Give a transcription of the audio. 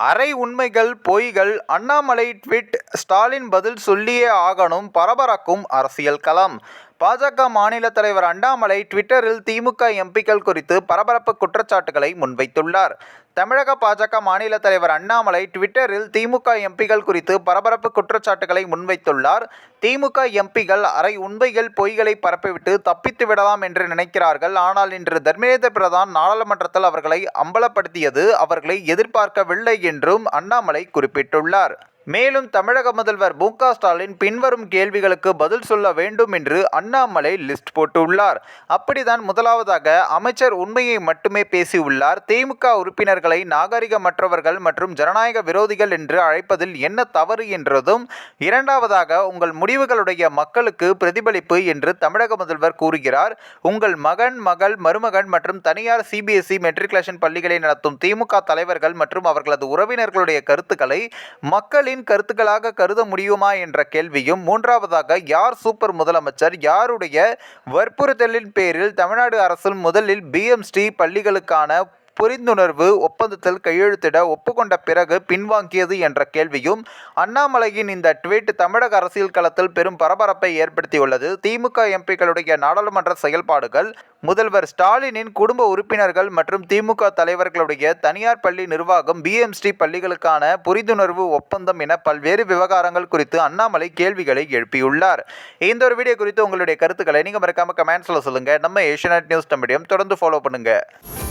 அரை உண்மைகள் பொய்கள் அண்ணாமலை ட்வீட் ஸ்டாலின் பதில் சொல்லியே ஆகணும் பரபரக்கும் அரசியல் களம் பாஜக மாநில தலைவர் அண்ணாமலை ட்விட்டரில் திமுக எம்பிக்கள் குறித்து பரபரப்பு குற்றச்சாட்டுகளை முன்வைத்துள்ளார். தமிழக பாஜக மாநில தலைவர் அண்ணாமலை ட்விட்டரில் திமுக எம்பிகள் குறித்து பரபரப்பு குற்றச்சாட்டுகளை முன்வைத்துள்ளார். திமுக எம்பிகள் அரை உண்மைகள் பொய்களை பரப்பிவிட்டு தப்பித்து விடலாம் என்று நினைக்கிறார்கள். ஆனால் இன்று தர்மேந்திர பிரதான் நாடாளுமன்றத்தில் அவர்களை அம்பலப்படுத்தியது அவர்களை எதிர்பார்க்கவில்லை என்றும் அண்ணாமலை குறிப்பிட்டுள்ளார். மேலும் தமிழக முதல்வர் மு க ஸ்டாலின் பின்வரும் கேள்விகளுக்கு பதில் சொல்ல வேண்டும் என்று அண்ணாமலை லிஸ்ட் போட்டுள்ளார். அப்படிதான் முதலாவதாக அமைச்சர் உண்மையை மட்டுமே பேசியுள்ளார். திமுக உறுப்பினர்களை நாகரிகமற்றவர்கள் மற்றும் ஜனநாயக விரோதிகள் என்று அழைப்பதில் என்ன தவறு என்றதும் இரண்டாவதாக உங்கள் முடிவுகளுடைய மக்களுக்கு பிரதிபலிப்பு என்று தமிழக முதல்வர் கூறுகிறார். உங்கள் மகன் மகள் மருமகன் மற்றும் தனியார் சிபிஎஸ்இ மெட்ரிகுலேஷன் பள்ளிகளை நடத்தும் திமுக தலைவர்கள் மற்றும் அவர்களது உறவினர்களுடைய கருத்துக்களை மக்களின் கருத்துக்களாக கருத முடியுமா என்ற கேள்வியும் மூன்றாவதாக யார் சூப்பர் முதலமைச்சர் யாருடைய வற்புறுத்தலின் பேரில் தமிழ்நாடு அரசு முதலில் பிஎம்ஸ்டி பள்ளிகளுக்கான புரிந்துணர்வு ஒப்பந்தத்தில் கையெழுத்திட ஒப்புக்கொண்ட பிறகு பின்வாங்கியது என்ற கேள்வியும் அண்ணாமலையின் இந்த ட்வீட் தமிழக அரசியல் களத்தில் பெரும் பரபரப்பை ஏற்படுத்தியுள்ளது. திமுக எம்பிக்களுடைய நாடாளுமன்ற செயல்பாடுகள் முதல்வர் ஸ்டாலினின் குடும்ப உறுப்பினர்கள் மற்றும் திமுக தலைவர்களுடைய தனியார் பள்ளி நிர்வாகம் பிஎம்ஸ்டி பள்ளிகளுக்கான புரிந்துணர்வு ஒப்பந்தம் என பல்வேறு விவகாரங்கள் குறித்து அண்ணாமலை கேள்விகளை எழுப்பியுள்ளார். இந்த ஒரு வீடியோ குறித்து உங்களுடைய கருத்துக்களை நீங்கள் மறக்காம கமெண்ட்ஸில் சொல்லுங்கள் நம்ம ஏஷியநெட் நியூஸ் தமிழியம் தொடர்ந்து ஃபாலோ பண்ணுங்கள்